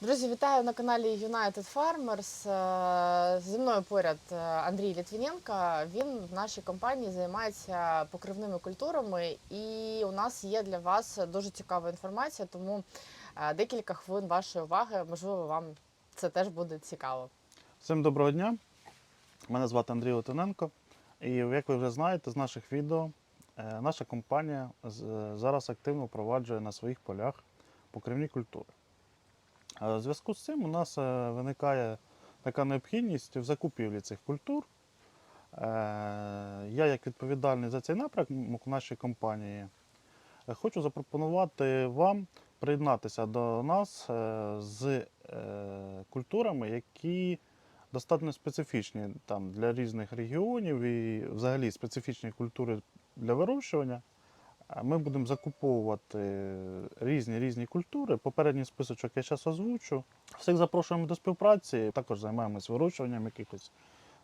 Друзі, вітаю на каналі United Farmers. Е, Зі мною поряд е, Андрій Літвіненко. Він в нашій компанії займається покривними культурами, і у нас є для вас дуже цікава інформація, тому е, декілька хвилин вашої уваги. Можливо, вам це теж буде цікаво. Всім доброго дня. Мене звати Андрій Литвиненко. І як ви вже знаєте з наших відео, наша компанія зараз активно впроваджує на своїх полях покривні культури. В зв'язку з цим у нас е, виникає така необхідність в закупівлі цих культур. Е, Я, як відповідальний за цей напрямок в нашій компанії, е, хочу запропонувати вам приєднатися до нас з культурами, які достатньо специфічні там, для різних регіонів і взагалі специфічні культури для вирощування. Ми будемо закуповувати різні різні культури. Попередній списочок я зараз озвучу. Всіх запрошуємо до співпраці. Також займаємось вирощуванням якихось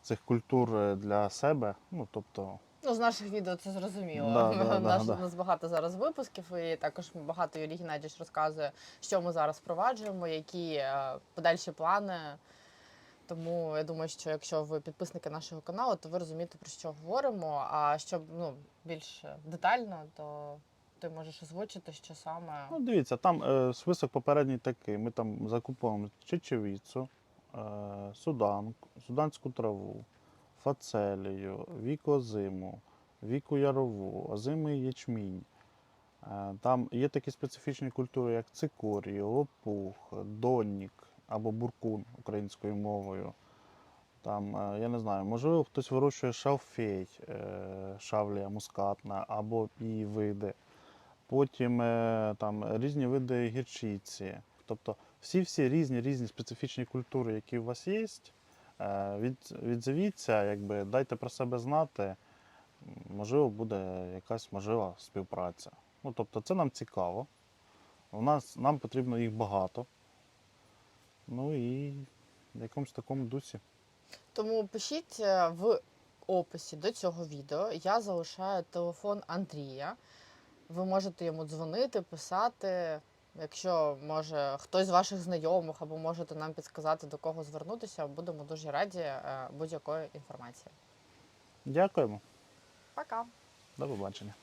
цих культур е, для себе. Ну, тобто, Ну, з наших відео це зрозуміло. Да, да, да, Наш, да. У нас багато зараз випусків, і також багато Юрій Геннадійович розказує, що ми зараз впроваджуємо, які е, подальші плани. Тому я думаю, що якщо ви підписники нашого каналу, то ви розумієте, про що говоримо. А щоб ну, більш детально, то ти можеш озвучити, що саме. ну, дивіться, там е, список попередній такий. Ми там закуповуємо чечевіцу, е, судан, суданську траву, фацелію, вікозиму, віку ярову, озимий ячмінь. Е, Там є такі специфічні культури, як цикорій, лопух, доннік або буркун українською мовою. Там, е, я не знаю, можливо, хтось вирощує шалфей, е, шавлія мускатна або її види. Потім е, там різні види гірчиці. Тобто всі-всі різні різні специфічні культури, які у вас є, від, відзовіться, якби, дайте про себе знати. Можливо, буде якась можлива співпраця. Ну, тобто, це нам цікаво. У нас, нам потрібно їх багато. Ну і в якомусь такому дусі. Тому пишіть е, в описі до цього відео. Я залишаю телефон Андрія. Ви можете йому дзвонити, писати. Якщо може хтось з ваших знайомих або можете нам підсказати до кого звернутися, будемо дуже раді е, будь-якої інформації. Дякуємо. Пока! До побачення.